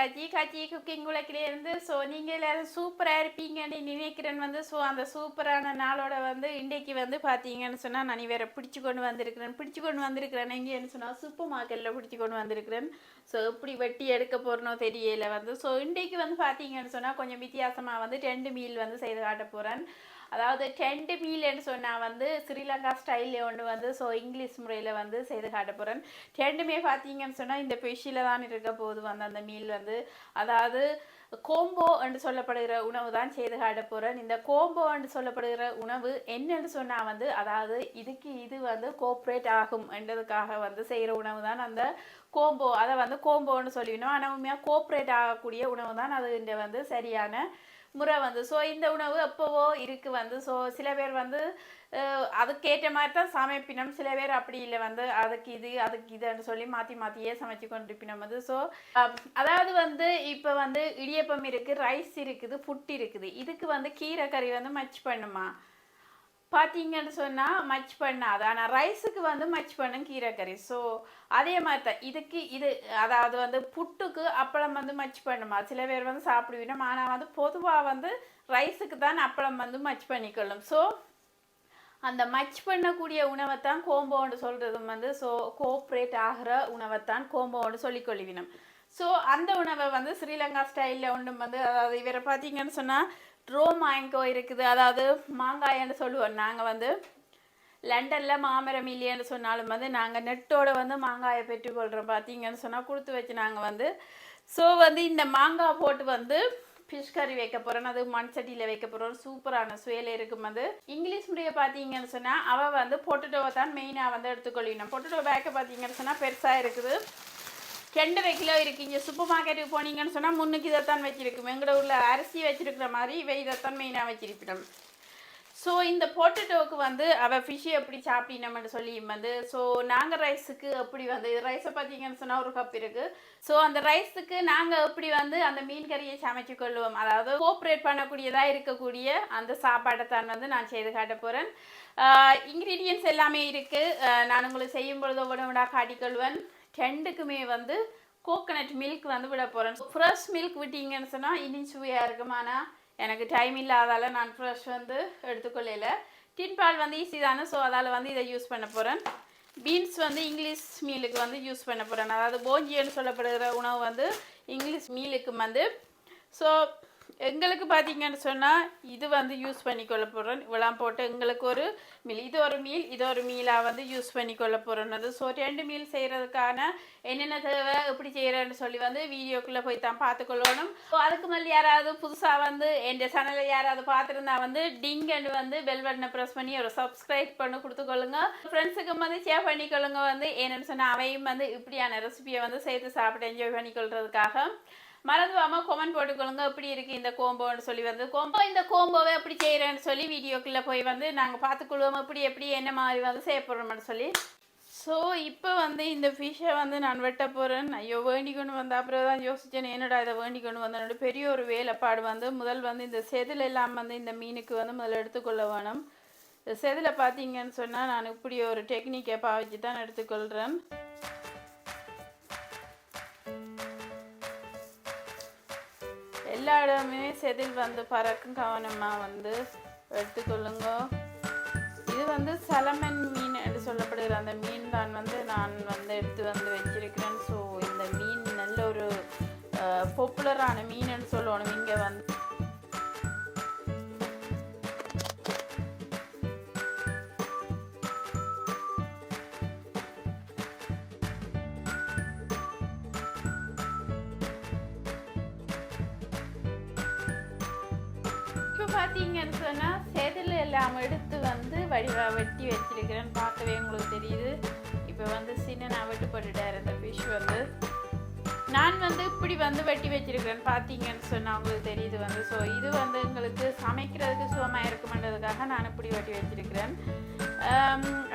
கஜி நான் காஜி cooking உலகிலேருந்து so நீங்கள் எல்லோரும் சூப்பராக இருப்பீங்கன்னு நினைக்கிறேன் வந்து ஸோ அந்த சூப்பரான நாளோட வந்து இன்றைக்கு வந்து பார்த்தீங்கன்னு சொன்னால் நான் வேற பிடிச்சி கொண்டு வந்திருக்கிறேன் பிடிச்சி கொண்டு வந்திருக்கிறேன். எங்கேன்னு சொன்னால் சூப்பர் மார்க்கெட்டில் பிடிச்சி கொண்டு வந்திருக்கிறேன். ஸோ எப்படி வெட்டி எடுக்க போகிறனோ தெரியல வந்து. ஸோ இன்றைக்கு வந்து பார்த்தீங்கன்னு சொன்னால் கொஞ்சம் வித்தியாசமாக வந்து ரெண்டு மீல் வந்து செய்து காட்ட போகிறேன் அதாவது டென்ட் மீல்னு சொன்னால் வந்து ஸ்ரீலங்கா ஸ்டைலில் ஒன்று வந்து ஸோ இங்கிலீஷ் முறையில் வந்து செய்து காட்ட போகிறேன் ரெண்டுமே பார்த்தீங்கன்னு சொன்னால் இந்த பெஷியில் தான் இருக்க போது வந்து அந்த மீல் வந்து அதாவது கோம்போ என்று சொல்லப்படுகிற உணவு தான் செய்து காட்ட போகிறேன் இந்த கோம்போ என்று சொல்லப்படுகிற உணவு என்னன்னு சொன்னால் வந்து அதாவது இதுக்கு இது வந்து கோஆப்ரேட் ஆகும் என்றதுக்காக வந்து செய்கிற உணவு தான் அந்த கோம்போ அதை வந்து கோம்போன்னு சொல்லிடணும். ஆனால் உண்மையாக கோஆப்ரேட் ஆகக்கூடிய உணவு தான் அது இந்த வந்து சரியான முறை வந்து. ஸோ இந்த உணவு எப்போவோ இருக்குது வந்து. ஸோ சில பேர் வந்து அதுக்கேற்ற மாதிரி தான் சமைப்பினம். சில பேர் அப்படி இல்லை வந்து. அதுக்கு இது அதுக்கு இதுன்னு சொல்லி மாற்றி மாற்றியே சமைச்சு கொண்டிருப்பினம் வந்து. ஸோ அதாவது வந்து இப்போ வந்து இடியப்பம் இருக்குது ரைஸ் இருக்குது புட்டு இருக்குது. இதுக்கு வந்து கீரை கறி வந்து மச் பண்ணுமா? பார்த்தீங்கன்னு சொன்னால் மச் பண்ணாது ஆனால் ரைஸுக்கு வந்து மச் பண்ணும் கீரைக்கறி. ஸோ அதே மாதிரி தான். இதுக்கு இது அதாவது வந்து புட்டுக்கு அப்பளம் வந்து மச் பண்ணுமா? சில பேர் வந்து சாப்பிடுவீங்க. ஆனால் வந்து பொதுவாக வந்து ரைஸுக்கு தான் அப்பளம் வந்து மச் பண்ணிக்கொள்ளும். ஸோ அந்த மச் பண்ணக்கூடிய உணவை தான் கோம்போன்னு சொல்கிறதும் வந்து ஸோ கோஆப்ரேட் ஆகிற உணவை தான் கோம்போன்னு சொல்லிக்கொள்வினம் ஸோ அந்த உணவை வந்து ஸ்ரீலங்கா ஸ்டைலில் ஒன்றும் வந்து அதாவது இவரை பார்த்தீங்கன்னு சொன்னால் ரோ மாங்கோ இருக்குது. அதாவது மாங்காயன்னு சொல்லுவோம். நாங்கள் வந்து லண்டனில் மாமரம் இல்லையன்னு சொன்னாலும் வந்து நாங்கள் நெட்டோட வந்து மாங்காயை பெற்றுக்கொள்கிறோம் பார்த்தீங்கன்னு சொன்னால் கொடுத்து வச்சு நாங்கள் வந்து ஸோ வந்து இந்த மாங்காய் போட்டு வந்து ஃபிஷ் கறி வைக்க போகிறோம் அது மண் சட்டியில் வைக்க போகிறோம் சூப்பரான சுவையில் இருக்கும் அது. இங்கிலீஷ் முடிய பார்த்தீங்கன்னு சொன்னால் அவள் வந்து பொட்டட்டோவை தான் மெயினாக வந்து எடுத்துக்கொள்ளணும் பொட்டட்டோ பேக்கை பார்த்தீங்கன்னு சொன்னால் பெருசாக இருக்குது. ரெண்டரை கிலோ இருக்கு இங்கே சூப்பர் மார்க்கெட்டுக்கு போனீங்கன்னு சொன்னால் முன்னுக்கு இதைத்தான் வச்சுருக்கும். எங்களோட ஊரில் அரிசி வச்சிருக்கிற மாதிரி இவை இதைத்தான் மெயினாக வச்சிருப்பிடும் ஸோ இந்த பொட்டேட்டோவுக்கு வந்து அவள் ஃபிஷ்ஷு எப்படி சாப்பிடணும்னு சொல்லி வந்து ஸோ நாங்கள் ரைஸுக்கு எப்படி வந்து ரைஸை பார்த்தீங்கன்னு சொன்னால் ஒரு கப் இருக்குது ஸோ அந்த ரைஸுக்கு நாங்கள் எப்படி வந்து அந்த மீன் கறியை சமைச்சு கொள்வோம் அதாவது கோஆப்ரேட் பண்ணக்கூடியதாக இருக்கக்கூடிய அந்த சாப்பாடை தான் வந்து நான் செய்து காட்ட போகிறேன் இன்க்ரீடியன்ஸ் எல்லாமே இருக்குது நான் உங்களுக்கு செய்யும் பொழுது உடம்புடா காட்டிக்கொள்வேன். ரெண்டுக்குமே வந்து கோகனட் மில்க் வந்து விட போகிறேன் ஃப்ரெஷ் மில்க் விட்டீங்கன்னு சொன்னால் இன்னும் சுவையாக இருக்குமானா எனக்கு டைம் இல்லாதால நான் ஃப்ரெஷ் வந்து எடுத்துக்கொள்ளல. டின் பால் வந்து ஈஸி தானே ஸோ அதால் வந்து இதை யூஸ் பண்ண போகிறேன் பீன்ஸ் வந்து இங்கிலீஷ் மீலுக்கு வந்து யூஸ் பண்ண போகிறேன் அதாவது போஞ்சியன்னு சொல்லப்படுகிற உணவு வந்து இங்கிலீஷ் மீலுக்கு வந்து ஸோ எங்களுக்கு பார்த்தீங்கன்னு சொன்னால் இது வந்து யூஸ் பண்ணிக்கொள்ள போகிறோம் இவ்வளோ போட்டு எங்களுக்கு ஒரு மீல் இது ஒரு மீல் இது ஒரு மீலாக வந்து யூஸ் பண்ணிக்கொள்ள போகிறோம் அது ஸோ ரெண்டு மீல் செய்கிறதுக்கான என்னென்ன தேவை எப்படி செய்கிறேன்னு சொல்லி வந்து வீடியோக்குள்ளே போய் தான் பார்த்துக்கொள்ளணும் ஸோ அதுக்கு மேலே யாராவது புதுசாக வந்து என் சேனலை யாராவது பார்த்துருந்தா வந்து டிங் அண்ட் வந்து பெல் பட்டனை ப்ரெஸ் பண்ணி ஒரு சப்ஸ்கிரைப் பண்ணி கொடுத்துக்கொள்ளுங்க ஃப்ரெண்ட்ஸுக்கும் வந்து ஷேர் பண்ணிக்கொள்ளுங்க வந்து என்னென்னு சொன்னால் அவையும் வந்து இப்படியான ரெசிபியை வந்து சேர்த்து சாப்பிட்டு என்ஜாய் பண்ணிக்கொள்கிறதுக்காக மறந்துவாம கொமெண்ட் போட்டுக்கொள்ளுங்க. எப்படி இருக்கு இந்த கோம்போன்னு சொல்லி வந்து கோம்போ இந்த கோம்போவை எப்படி செய்கிறேன்னு சொல்லி வீடியோக்குள்ளே போய் வந்து நாங்கள் பார்த்துக்கொள்வோம் எப்படி எப்படி என்ன மாதிரி வந்து செய்ய போகிறோம்னு சொல்லி. ஸோ இப்போ வந்து இந்த ஃபிஷ்ஷை வந்து நான் வெட்ட போகிறேன் ஐயோ வேண்டி கொண்டு வந்த அப்புறம் தான் யோசிச்சேன் என்னடா இதை வேண்டி கொண்டு பெரிய ஒரு வேலைப்பாடு வந்து முதல் வந்து இந்த செதில் எல்லாம் வந்து இந்த மீனுக்கு வந்து முதல்ல எடுத்துக்கொள்ள வேணும். இந்த செதில் பார்த்தீங்கன்னு சொன்னால் நான் இப்படி ஒரு டெக்னிக்கை பாவிச்சு தான் எடுத்துக்கொள்கிறேன் எல்லா இடமே செதில் வந்து பறக்கும் கவனமாக வந்து எடுத்துக்கொள்ளுங்க. இது வந்து சலமன் மீன் என்று சொல்லப்படுகிற அந்த மீன் தான் வந்து நான் வந்து எடுத்து வந்து வச்சிருக்கிறேன். ஸோ இந்த மீன் நல்ல ஒரு பாப்புலரான மீன் என்று சொல்லணும். இங்கே பார்த்தீங்கன்னு சொன்னால் செதில் எல்லாம் எடுத்து வந்து வடிவாக வெட்டி வச்சிருக்கிறேன்னு பார்க்கவே உங்களுக்கு தெரியுது. இப்போ வந்து சின்ன நான் வெட்டு போட்டுட்டார் இந்த ஃபிஷ் வந்து நான் வந்து இப்படி வந்து வெட்டி வச்சிருக்கிறேன். பார்த்தீங்கன்னு சொன்னால் உங்களுக்கு தெரியுது வந்து. ஸோ இது வந்து எங்களுக்கு சமைக்கிறதுக்கு சுகமாக இருக்குமென்றதுக்காக நான் இப்படி வெட்டி வச்சிருக்கிறேன்.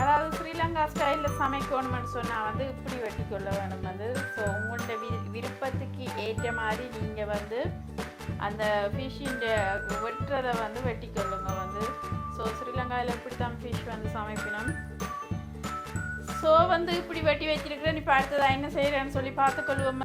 அதாவது ஸ்ரீலங்கா ஸ்டைலில் சமைக்கணும்னு சொன்னால் வந்து இப்படி வெட்டி கொள்ள வேணும் வந்து. ஸோ உங்களோட வி விருப்பத்துக்கு ஏற்ற மாதிரி நீங்கள் வந்து அந்த ஃபிஷ்ஷின் வெட்டுறதை வந்து வெட்டி கொள்ளுங்க வந்து. ஸோ ஸ்ரீலங்காவில் இப்படி தான் ஃபிஷ் வந்து சமைக்கணும். ஸோ வந்து இப்படி வெட்டி வச்சிருக்கிறேன் இப்போ அடுத்ததாக என்ன செய்கிறேன்னு சொல்லி பார்த்துக்கொள்வோம்.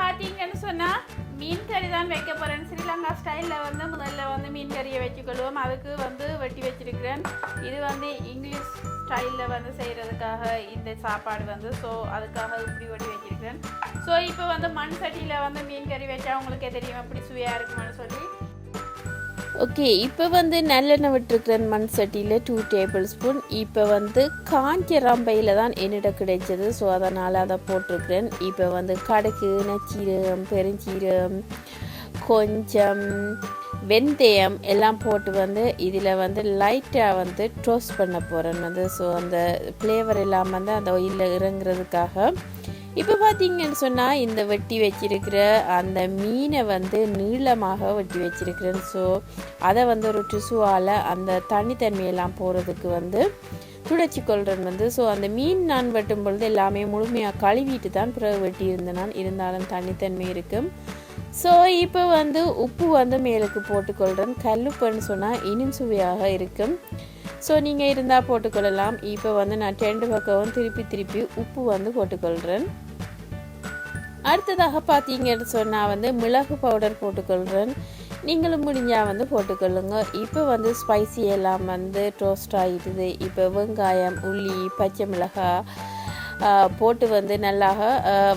பார்த்தீங்கன்னு சொன்னால் மீன் கறி தான் வைக்க போகிறேன் ஸ்ரீலங்கா ஸ்டைலில் வந்து முதல்ல வந்து மீன் கறியை வச்சுக்கொள்வோம் அதுக்கு வந்து வெட்டி வச்சிருக்கிறேன். இது வந்து இங்கிலீஷ் ஸ்டைலில் வந்து செய்கிறதுக்காக இந்த சாப்பாடு வந்து. ஸோ அதுக்காக இப்படி வெட்டி வச்சிருக்கிறேன் ஸோ இப்போ வந்து மண் சட்டியில் வந்து மீன் கறி வச்சா உங்களுக்கே தெரியும் எப்படி சுவையாக இருக்குமான்னு சொல்லி. ஓகே இப்போ வந்து நல்லெண்ணெய் விட்டுருக்கிறேன் மண் சட்டியில் டூ டேபிள் ஸ்பூன் இப்போ வந்து காஞ்ச ரம்பையில் தான் என்னிட கிடைச்சது. ஸோ அதனால் அதை போட்டிருக்கிறேன். இப்போ வந்து கடுகு நச்சீரகம் பெருஞ்சீரகம் கொஞ்சம் வெந்தயம் எல்லாம் போட்டு வந்து இதில் வந்து லைட்டாக வந்து டோஸ்ட் பண்ண போகிறேன் வந்து ஸோ அந்த ஃப்ளேவர் இல்லாமல் வந்து அந்த ஒயிலில் இறங்குறதுக்காக. இப்போ பார்த்தீங்கன்னு சொன்னால் இந்த வெட்டி வச்சிருக்கிற அந்த மீனை வந்து நீளமாக வெட்டி வச்சிருக்கிறேன். ஸோ அதை வந்து ஒரு டிசுவால் அந்த தனித்தன்மையெல்லாம் போகிறதுக்கு வந்து துடைச்சி கொள்றேன் வந்து. ஸோ அந்த மீன் நான் வெட்டும் பொழுது எல்லாமே முழுமையாக கழுவிட்டு தான் பிறகு வெட்டி இருந்தேன். நான் இருந்தாலும் தனித்தன்மை இருக்கும் ஸோ இப்போ வந்து உப்பு வந்து மேலுக்கு போட்டுக்கொள்கிறேன் கல்லுப்புன்னு சொன்னால் இனிம் சுவையாக இருக்கும். ஸோ நீங்கள் இருந்தால் போட்டுக்கொள்ளலாம். இப்போ வந்து நான் ரெண்டு பக்கமும் திருப்பி திருப்பி உப்பு வந்து போட்டுக்கொள்கிறேன் அடுத்ததாக பார்த்தீங்கன்னு சொன்னால் வந்து மிளகு பவுடர் போட்டுக்கொள்கிறேன் நீங்களும் முடிஞ்சால் வந்து போட்டுக்கொள்ளுங்க. இப்போ வந்து ஸ்பைசி எல்லாம் வந்து டோஸ்ட் ஆகிடுது இப்போ வெங்காயம் உள்ளி பச்சை மிளகாய் போட்டு வந்து நல்லா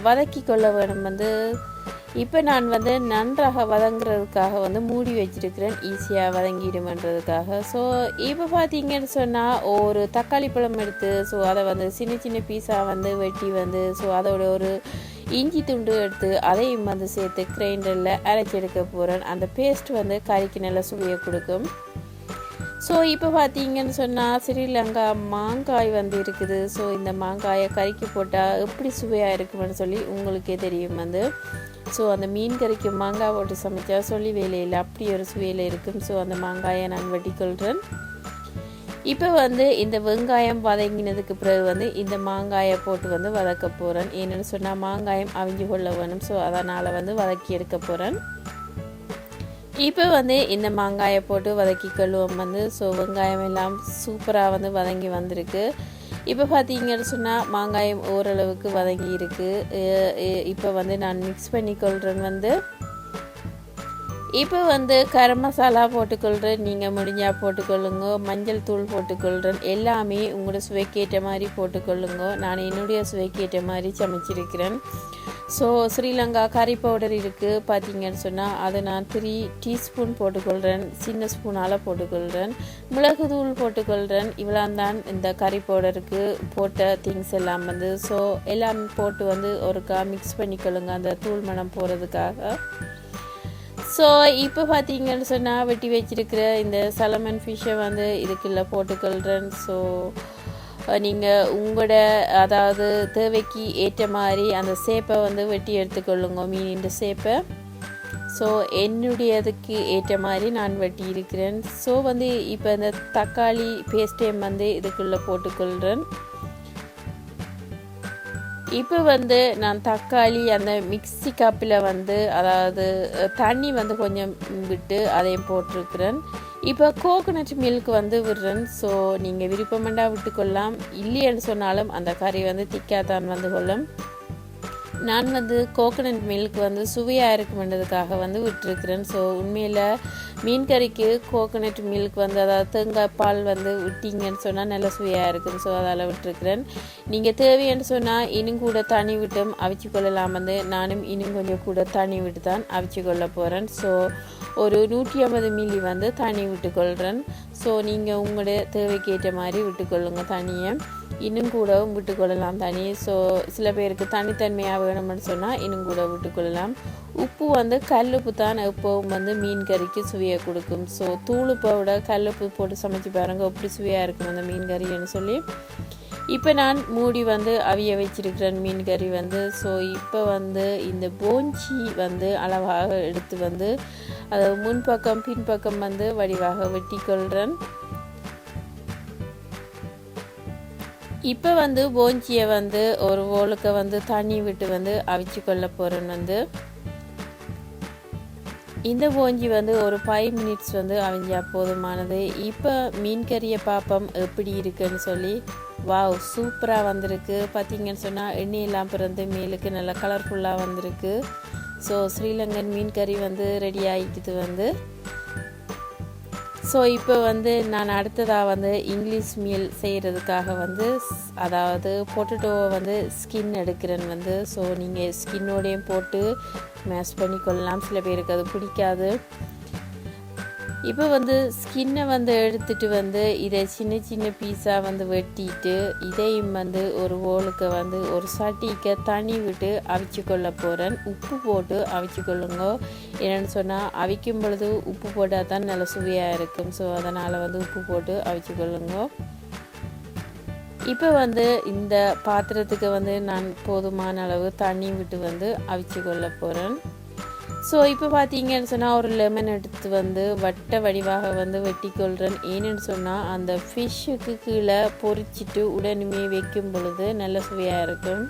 வதக்கி கொள்ள வேணும் வந்து. இப்போ நான் வந்து நன்றாக வதங்குறதுக்காக வந்து மூடி வச்சிருக்கிறேன். ஈஸியாக வதங்கிடுமன்றதுக்காக. ஸோ இப்போ பார்த்தீங்கன்னு சொன்னால் ஒரு தக்காளி பழம் எடுத்து ஸோ அதை வந்து சின்ன சின்ன பீஸாக வந்து வெட்டி வந்து ஸோ அதோட ஒரு இஞ்சி துண்டு எடுத்து அதையும் வந்து சேர்த்து கிரைண்டரில் அரைச்சி எடுக்க போகிறேன் அந்த பேஸ்ட் வந்து கறிக்கு நல்ல சுவையை கொடுக்கும். ஸோ இப்போ பார்த்தீங்கன்னு சொன்னால் ஸ்ரீலங்கா மாங்காய் வந்து இருக்குது. ஸோ இந்த மாங்காயை கறிக்கு போட்டால் எப்படி சுவையாக இருக்குமென்னு சொல்லி உங்களுக்கே தெரியும் வந்து. ஸோ அந்த மீன் கறிக்கு மாங்காய் போட்டு சமைச்சா சொல்லி வேலையில் அப்படி ஒரு சுவையில் இருக்கும். ஸோ அந்த மாங்காயை நான் வெட்டிக்கொள்கிறேன் இப்போ வந்து இந்த வெங்காயம் வதங்கினதுக்கு பிறகு வந்து இந்த மாங்காயை போட்டு வந்து வதக்க போகிறேன் ஏன்னு சொன்னால் மாங்காயம் அவிஞ்சு கொள்ள வேணும். ஸோ அதனால் வந்து வதக்கி எடுக்க போகிறேன் இப்போ வந்து இந்த மாங்காயை போட்டு வதக்கி கழுவோம் வந்து. ஸோ வெங்காயம் எல்லாம் சூப்பராக வந்து வதங்கி வந்திருக்கு. இப்போ பார்த்தீங்கன்னு சொன்னால் மாங்காயம் ஓரளவுக்கு வதங்கி இருக்கு. இப்போ வந்து நான் மிக்ஸ் பண்ணிக்கொள்கிறேன் வந்து. இப்போ வந்து கரம் மசாலா போட்டுக்கொள்கிறேன் நீங்கள் முடிஞ்சால் போட்டுக்கொள்ளுங்க மஞ்சள் தூள் போட்டுக்கொள்கிறேன் எல்லாமே உங்களோட சுவைக்கேற்ற மாதிரி போட்டுக்கொள்ளுங்க நான் என்னுடைய சுவைக்கேற்ற மாதிரி சமைச்சிருக்கிறேன். ஸோ ஸ்ரீலங்கா கறி பவுடர் இருக்குது பார்த்தீங்கன்னு சொன்னால் அதை நான் த்ரீ டீஸ்பூன் போட்டுக்கொள்கிறேன் சின்ன ஸ்பூனால் போட்டுக்கொள்கிறேன் மிளகு தூள் போட்டுக்கொள்கிறேன் இவ்வளோ தான் இந்த கறி பவுடருக்கு போட்ட திங்ஸ் எல்லாம் வந்து. ஸோ எல்லாம் போட்டு வந்து ஒருக்கா மிக்ஸ் பண்ணிக்கொள்ளுங்க அந்த தூள் மணம் போகிறதுக்காக ஸோ இப்போ பார்த்தீங்கன்னு சொன்னால் வெட்டி வச்சிருக்கிற இந்த சலமன் ஃபிஷ்ஷை வந்து இதுக்குள்ளே போட்டுக்கொள்கிறேன் ஸோ நீங்கள் உங்களோட அதாவது தேவைக்கு ஏற்ற மாதிரி அந்த சேப்பை வந்து வெட்டி எடுத்துக்கொள்ளுங்க மீனின் சேப்பை. ஸோ என்னுடையதுக்கு ஏற்ற மாதிரி நான் வெட்டி இருக்கிறேன் ஸோ வந்து இப்போ இந்த தக்காளி பேஸ்டேம் வந்து இதுக்குள்ளே போட்டுக்கொள்கிறேன் இப்போ வந்து நான் தக்காளி அந்த மிக்ஸி கப்பில் வந்து அதாவது தண்ணி வந்து கொஞ்சம் விட்டு அதையும் போட்டிருக்கிறேன். இப்போ கோகோனட் மில்க் வந்து விடுறேன். ஸோ நீங்கள் விருப்பமெண்டா விட்டுக்கொள்ளலாம். இல்லைன்னு சொன்னாலும் அந்த கறி வந்து திக்காதான் வந்து கொள்ளும். நான் வந்து கோகனட் மில்க் வந்து சுவையாக இருக்குமென்றதுக்காக வந்து விட்டுருக்கிறேன். ஸோ உண்மையில் மீன் கறிக்கு கோகனட் மில்க் வந்து அதாவது தேங்காய் பால் வந்து விட்டிங்கன்னு சொன்னால் நல்ல சுவையாக இருக்கும். ஸோ அதால் விட்டுருக்கிறேன். நீங்கள் தேவைன்னு சொன்னால் இன்னும் கூட தனி விட்டும் அவிச்சு கொள்ளலாம் வந்து. நானும் இன்னும் கொஞ்சம் கூட தண்ணி விட்டு தான் அவிச்சு கொள்ள போகிறேன் ஸோ ஒரு நூற்றி ஐம்பது மில்லி வந்து தனி விட்டுக்கொள்கிறேன் ஸோ நீங்கள் உங்களோட தேவைக்கேற்ற மாதிரி விட்டுக்கொள்ளுங்கள் தனியை. இன்னும் கூடவும் விட்டுக்கொள்ளலாம் தனி. ஸோ சில பேருக்கு தனித்தன்மையாக வேணும்னு சொன்னால் இன்னும் கூட விட்டுக்கொள்ளலாம். உப்பு வந்து கல்லுப்பு தான். எப்போவும் வந்து மீன் கறிக்கு சுவையை கொடுக்கும். ஸோ தூளுப்பை விட கல்லுப்பு போட்டு சமைச்சு பாருங்க. எப்படி சுவையாக இருக்கும் அந்த மீன் கறின்னு சொல்லி. இப்போ நான் மூடி வந்து அவிய வச்சிருக்கிறேன் மீன் கறி வந்து ஸோ இப்போ வந்து இந்த போஞ்சி வந்து அளவாக எடுத்து வந்து அதை முன்பக்கம் பின்பக்கம் வந்து வடிவாக வெட்டி கொள்கிறேன் இப்போ வந்து போஞ்சியை வந்து ஒரு ஓலுக்கு வந்து தண்ணி விட்டு வந்து அவிச்சு கொள்ள போகிறேன்னு வந்து. இந்த போஞ்சி வந்து ஒரு ஃபைவ் மினிட்ஸ் வந்து அவிஞ்சா போதுமானது. இப்போ மீன் கறியை பார்ப்போம் எப்படி இருக்குன்னு சொல்லி வாவ் சூப்பராக வந்திருக்கு. பார்த்தீங்கன்னு சொன்னால் எண்ணெயெல்லாம் பிறந்து மேலுக்கு நல்லா கலர்ஃபுல்லாக வந்திருக்கு. ஸோ ஸ்ரீலங்கன் மீன் கறி வந்து ரெடி ஆகிக்குது வந்து. ஸோ இப்போ வந்து நான் அடுத்ததாக வந்து இங்கிலீஷ் மீல் செய்கிறதுக்காக வந்து அதாவது பொட்டேட்டோவை வந்து ஸ்கின் எடுக்கிறேன் வந்து. ஸோ நீங்கள் ஸ்கின்னோடையும் போட்டு மேஷ் பண்ணி கொள்ளலாம் சில பேருக்கு அது பிடிக்காது. இப்போ வந்து ஸ்கின்னை வந்து எடுத்துட்டு வந்து இதை சின்ன சின்ன பீஸாக வந்து வெட்டிட்டு இதையும் வந்து ஒரு ஓலுக்கு வந்து ஒரு சட்டிக்கு தண்ணி விட்டு அவிச்சு கொள்ள போகிறேன் உப்பு போட்டு அவிச்சு கொள்ளுங்க. என்னென்னு சொன்னால் அவிக்கும் பொழுது உப்பு போட்டால் தான் நல்ல சுவையாக இருக்கும். ஸோ அதனால் வந்து உப்பு போட்டு அவிச்சு கொள்ளுங்க. இப்போ வந்து இந்த பாத்திரத்துக்கு வந்து நான் போதுமான அளவு தண்ணி விட்டு வந்து அவிச்சு கொள்ள போகிறேன் ஸோ இப்போ பார்த்தீங்கன்னு சொன்னால் ஒரு லெமன் எடுத்து வந்து வட்ட வடிவாக வந்து வெட்டி கொள்கிறேன் ஏன்னு சொன்னால் அந்த ஃபிஷ்ஷுக்கு கீழே பொறிச்சிட்டு உடனுமே வைக்கும் பொழுது நல்ல சுவையாக இருக்கும்.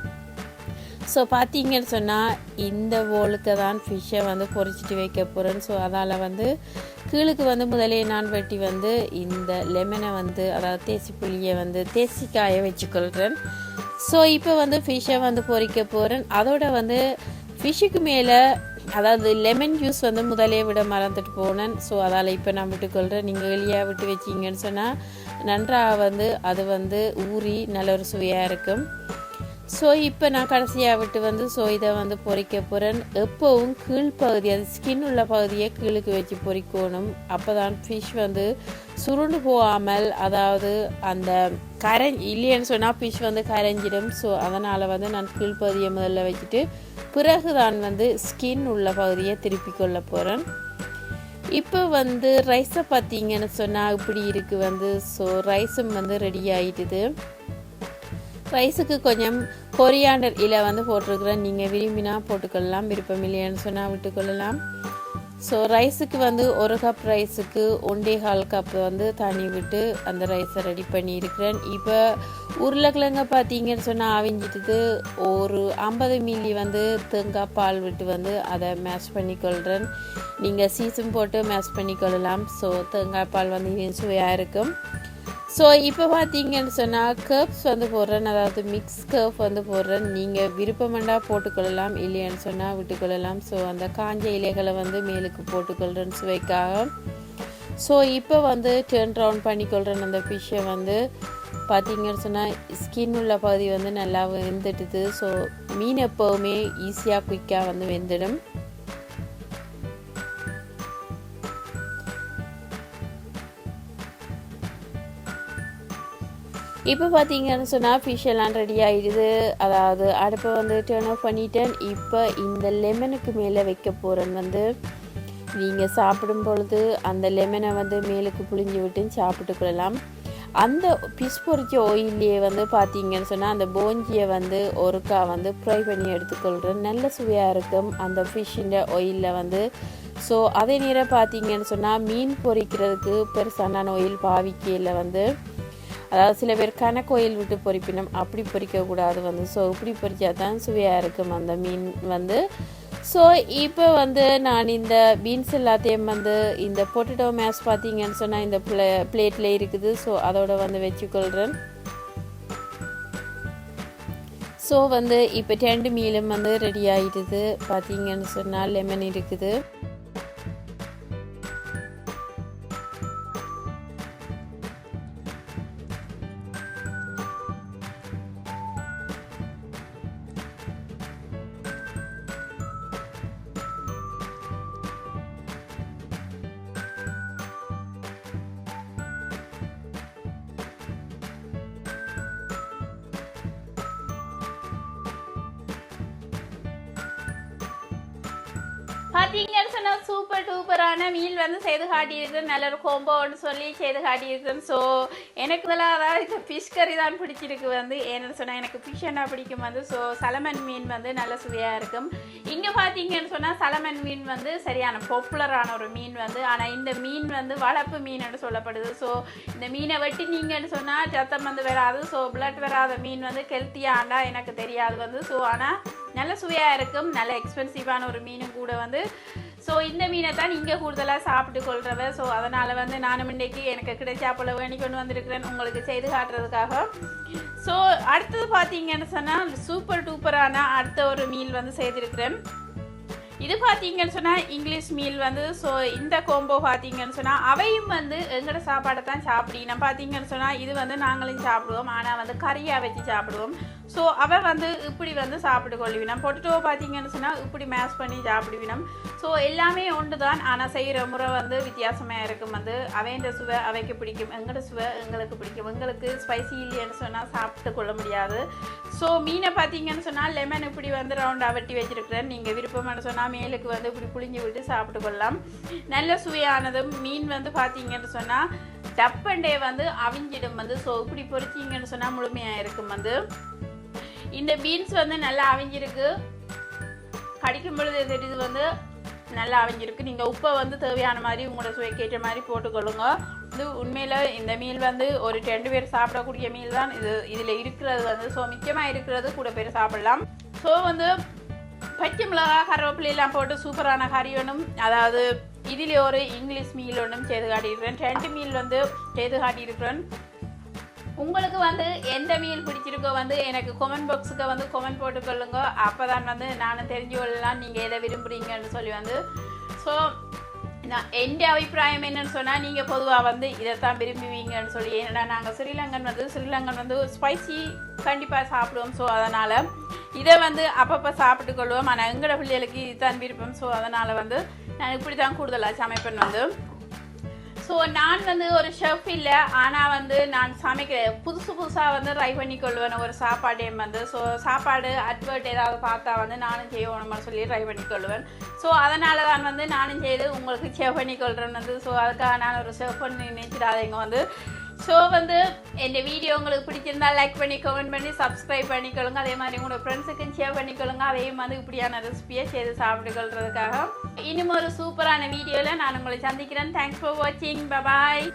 ஸோ பார்த்தீங்கன்னு சொன்னால் இந்த வோலுக்கு தான் ஃபிஷ்ஷை வந்து பொரிச்சிட்டு வைக்க போகிறேன் ஸோ அதால் வந்து கீழுக்கு வந்து முதலே நான் வெட்டி வந்து இந்த லெமனை வந்து அதாவது தேசி புளியை வந்து தேசி காய வச்சுக்கொள்கிறேன் ஸோ இப்போ வந்து ஃபிஷ்ஷை வந்து பொரிக்க போகிறேன் அதோட வந்து ஃபிஷ்ஷுக்கு மேலே அதாவது லெமன் ஜூஸ் வந்து முதலே விட மறந்துட்டு போனேன். ஸோ அதால் இப்போ நான் விட்டுக்கொள்கிறேன் நீங்கள் வெளியாக விட்டு வச்சிங்கன்னு சொன்னால் நன்றாக வந்து அது வந்து ஊறி நல்ல ஒரு சுவையாக இருக்கும். ஸோ இப்போ நான் கடைசியாக விட்டு வந்து ஸோ இதை வந்து பொறிக்க போகிறேன் எப்போவும் கீழ்ப்பகுதி அந்த ஸ்கின் உள்ள பகுதியை கீழுக்கு வச்சு பொறிக்கணும். அப்போ தான் ஃபிஷ் வந்து சுருண்டு போகாமல் அதாவது அந்த கரஞ்சி இல்லைன்னு சொன்னால் ஃபிஷ் வந்து கரைஞ்சிடும். ஸோ அதனால் வந்து நான் கீழ்ப்பகுதியை முதல்ல வச்சுட்டு பிறகு தான் வந்து ஸ்கின் உள்ள பகுதியை திருப்பி கொள்ள போகிறேன் இப்போ வந்து ரைஸை பார்த்தீங்கன்னு சொன்னால் இப்படி இருக்குது வந்து. ஸோ ரைஸும் வந்து ரெடி ஆயிட்டுது. ரைஸுக்கு கொஞ்சம் கொரியாண்டர் இலை வந்து போட்டிருக்கிறேன். நீங்கள் விரும்பினா போட்டுக்கொள்ளலாம் விருப்பம் இல்லையான்னு சொன்னால் விட்டுக்கொள்ளலாம். ஸோ ரைஸுக்கு வந்து ஒரு கப் ரைஸுக்கு ஒன்றே கால் கப் வந்து தண்ணி விட்டு அந்த ரைஸை ரெடி பண்ணியிருக்கிறேன். இப்போ உருளைக்கிழங்க பார்த்தீங்கன்னு சொன்னால் அவிஞ்சிட்டு ஒரு ஐம்பது மில்லி வந்து தேங்காய் பால் விட்டு வந்து அதை மேஷ் பண்ணிக்கொள்கிறேன் நீங்கள் சீசன் போட்டு மேஷ் பண்ணிக்கொள்ளலாம். ஸோ தேங்காய் பால் வந்து இது சுவையாக இருக்கும். ஸோ இப்போ பார்த்தீங்கன்னு சொன்னால் கர்ப்ஸ் வந்து போடுறேன் அதாவது மிக்ஸ் கர்ப் வந்து போடுறேன் நீங்கள் விருப்பமண்டா போட்டுக்கொள்ளலாம் இல்லையான்னு சொன்னால் விட்டுக்கொள்ளலாம். ஸோ அந்த காஞ்ச இலைகளை வந்து மேலுக்கு போட்டுக்கொள்கிறேன் சுவைக்காக ஸோ இப்போ வந்து டேர்ன் ரவுண்ட் பண்ணிக்கொள்கிறேன் அந்த ஃபிஷ்ஷை வந்து பார்த்தீங்கன்னு சொன்னால் ஸ்கின் உள்ள பகுதி வந்து நல்லா வெந்துட்டுது ஸோ மீன் எப்போவுமே ஈஸியாக குயிக்காக வந்து வெந்துடும். இப்போ பார்த்தீங்கன்னு சொன்னால் ஃபிஷ் எல்லாம் ரெடி ஆகிடுது அதாவது அடுப்பை வந்து டேர்ன் ஆஃப் பண்ணிட்டேன். இப்போ இந்த லெமனுக்கு மேலே வைக்க போகிறேன் வந்து. நீங்கள் சாப்பிடும் பொழுது அந்த லெமனை வந்து மேலுக்கு புழிஞ்சு விட்டு சாப்பிட்டுக்கொள்ளலாம் அந்த பிஸ் பொறிச்ச ஆயிலே வந்து பார்த்தீங்கன்னு சொன்னால் அந்த போஞ்சியை வந்து ஒருக்கா வந்து ஃப்ரை பண்ணி எடுத்துக்கொள்கிறேன் நல்ல சுவையாக இருக்கும் அந்த ஃபிஷ்ஷின் ஆயிலில் வந்து. ஸோ அதே நேரம் பார்த்தீங்கன்னு சொன்னால் மீன் பொறிக்கிறதுக்கு பெருசான ஆயில் பாவிக்கையில் வந்து அதாவது சில பேர் கணக்கோயில் விட்டு பொறிப்பினம் அப்படி பொறிக்கக்கூடாது வந்து. ஸோ இப்படி பொறிச்சா தான் சுவையாக இருக்கும் அந்த மீன் வந்து. ஸோ இப்போ வந்து நான் இந்த பீன்ஸ் எல்லாத்தையும் வந்து இந்த பொட்டேட்டோ மேஷ் பார்த்தீங்கன்னு சொன்னால் இந்த பிளே பிளேட்டில் இருக்குது. ஸோ அதோட வந்து வச்சுக்கொள்கிறேன் ஸோ வந்து இப்போ டெண்டு மீலும் வந்து ரெடி ஆகிடுது பார்த்தீங்கன்னு சொன்னால் லெமன் இருக்குது. பார்த்தீங்கன்னு சொன்னால் சூப்பர் டூப்பரான மீல் வந்து செய்து காட்டியிருக்கேன் நல்ல ஒரு கோம்போன்னு சொல்லி செய்து காட்டியிருக்கேன் ஸோ எனக்கு இதெல்லாம் அதாவது இந்த ஃபிஷ் கறி தான் பிடிச்சிருக்கு வந்து ஏன்னு சொன்னால் எனக்கு ஃபிஷ் என்ன பிடிக்கும் வந்து ஸோ சலமன் மீன் வந்து நல்ல சுவையாக இருக்கும். இங்கே பார்த்தீங்கன்னு சொன்னால் சலமன் மீன் வந்து சரியான பாப்புலரான ஒரு மீன் வந்து ஆனால் இந்த மீன் வந்து வளர்ப்பு மீன் சொல்லப்படுது. ஸோ இந்த மீனை வெட்டி நீங்கன்னு சொன்னால் சத்தம் வந்து வராது. ஸோ பிளட் வராத மீன் வந்து கெல்த்தியாண்டா எனக்கு தெரியாது வந்து. ஸோ ஆனால் நல்ல சுவையாக இருக்கும் நல்ல எக்ஸ்பென்சிவான ஒரு மீனும் கூட வந்து ஸோ இந்த மீனை தான் நீங்கள் கூடுதலாக சாப்பிட்டு கொள்றவன் ஸோ அதனால் வந்து நானும் இன்னைக்கு எனக்கு கிடைச்சா போல வேணி கொண்டு வந்திருக்கிறேன். உங்களுக்கு செய்து காட்டுறதுக்காக. ஸோ அடுத்தது பார்த்தீங்கன்னு சொன்னால் சூப்பர் டூப்பரான அடுத்த ஒரு மீல் வந்து செய்திருக்கிறேன். இது பார்த்தீங்கன்னு சொன்னால் இங்கிலீஷ் மீல் வந்து ஸோ இந்த கோம்போ பார்த்தீங்கன்னு சொன்னால் அவையும் வந்து எங்களோட சாப்பாடை தான் சாப்பிடணும். பார்த்தீங்கன்னு சொன்னால் இது வந்து நாங்களும் சாப்பிடுவோம். ஆனால் வந்து கறியாக வச்சு சாப்பிடுவோம். ஸோ அவ வந்து இப்படி வந்து சாப்பிட்டு கொள்ளுவினம் பொட்டேட்டோ பார்த்தீங்கன்னு சொன்னால் இப்படி மேஷ் பண்ணி சாப்பிடுவினம். ஸோ எல்லாமே ஒன்று தான். ஆனால் செய்கிற முறை வந்து வித்தியாசமாக இருக்கும். வந்து அவைன்ற சுவை அவைக்கு பிடிக்கும். எங்களோட சுவை எங்களுக்கு பிடிக்கும். எங்களுக்கு ஸ்பைசி இல்லைன்னு சொன்னால் சாப்பிட்டு கொள்ள முடியாது. ஸோ மீனை பார்த்தீங்கன்னு சொன்னால் லெமன் இப்படி வந்து ரவுண்டாக வெட்டி வச்சிருக்கிறேன். நீங்கள் விருப்பம்னு சொன்னால் மேலுக்கு வந்து இப்படி புளிஞ்சு விட்டு சாப்பிட்டு கொள்ளலாம். நல்ல சுவையானதும் மீன் வந்து பார்த்தீங்கன்னு சொன்னால் டப்பண்டே வந்து அவிஞ்சிடும் வந்து. ஸோ இப்படி பொரிச்சிங்கன்னு சொன்னால் முழுமையாக இருக்கும் வந்து. இந்த பீன்ஸ் வந்து நல்லா அவிஞ்சிருக்கு. கடிக்கும் பொழுது தெரியுது வந்து நல்லா அவிஞ்சிருக்கு. நீங்கள் உப்பை வந்து தேவையான மாதிரி உங்களோட சுவைக்கு ஏற்ற மாதிரி போட்டுக்கொள்ளுங்க. இது உண்மையில் இந்த மீல் வந்து ஒரு ரெண்டு பேர் சாப்பிடக்கூடிய மீல் தான். இது இதில் இருக்கிறது வந்து ஸோ மிச்சமாக இருக்கிறது கூட பேர் சாப்பிடலாம். ஸோ வந்து பச்சை மிளகா கருவேப்பிலாம் போட்டு சூப்பரான கறி ஒன்றும் அதாவது இதில் ஒரு இங்கிலீஷ் மீல் ஒன்றும் செய்து காட்டியிருக்கிறேன். ரெண்டு மீல் வந்து செய்து காட்டியிருக்கிறேன். உங்களுக்கு வந்து எந்த மீல் பிடிச்சிருக்கோ வந்து எனக்கு கொமெண்ட் பாக்ஸுக்கு வந்து கொமெண்ட் போட்டுக்கொள்ளுங்க. அப்போ தான் வந்து நானும் தெரிஞ்சு கொள்ளலாம். நீங்கள் எதை விரும்புகிறீங்கன்னு சொல்லி வந்து. ஸோ நான் எந்த அபிப்பிராயம் என்னன்னு சொன்னால் நீங்கள் பொதுவாக வந்து இதைத்தான் விரும்புவீங்கன்னு சொல்லி. ஏன்னா நாங்கள் ஸ்ரீலங்கன் வந்து ஸ்ரீலங்கன் வந்து ஸ்பைசி கண்டிப்பாக சாப்பிடுவோம். ஸோ அதனால் இதை வந்து அப்பப்போ சாப்பிட்டு கொள்வோம். ஆனால் எங்களோட பிள்ளைகளுக்கு இதுதான் விருப்பம். ஸோ அதனால் வந்து நான் இப்படி தான் கூடுதலாக சமைப்பேன் வந்து. ஸோ நான் வந்து ஒரு ஷெஃப் இல்லை. ஆனால் வந்து நான் சமைக்க புதுசு புதுசாக வந்து ட்ரை பண்ணி கொள்வேன் ஒரு சாப்பாடே வந்து. ஸோ சாப்பாடு அட்வர்ட் ஏதாவது பார்த்தா வந்து நானும் செய்யணும்னு சொல்லி ட்ரை பண்ணி கொள்வேன். ஸோ அதனால தான் வந்து நானும் செய்து உங்களுக்கு ஷெஃப் பண்ணி கொள்கிறேன் வந்து. ஸோ அதுக்காக நான் ஒரு ஷெஃப் பண்ணி நினைச்சிடாதீங்க வந்து. ஸோ வந்து இந்த வீடியோ உங்களுக்கு பிடிச்சிருந்தா லைக் பண்ணி கமெண்ட் பண்ணி சப்ஸ்கிரைப் பண்ணிக்கொள்ளுங்க. அதே மாதிரி உங்களோட ஃப்ரெண்ட்ஸுக்கும் ஷேர் பண்ணிக்கொள்ளுங்க. அதே மாதிரி இப்படியான ரெசிபியை செய்து சாப்பிட்டு கொள்றதுக்காக இன்னும் ஒரு சூப்பரான வீடியோவில் நான் உங்களை சந்திக்கிறேன். தேங்க்ஸ் ஃபார் வாட்சிங் பபாய்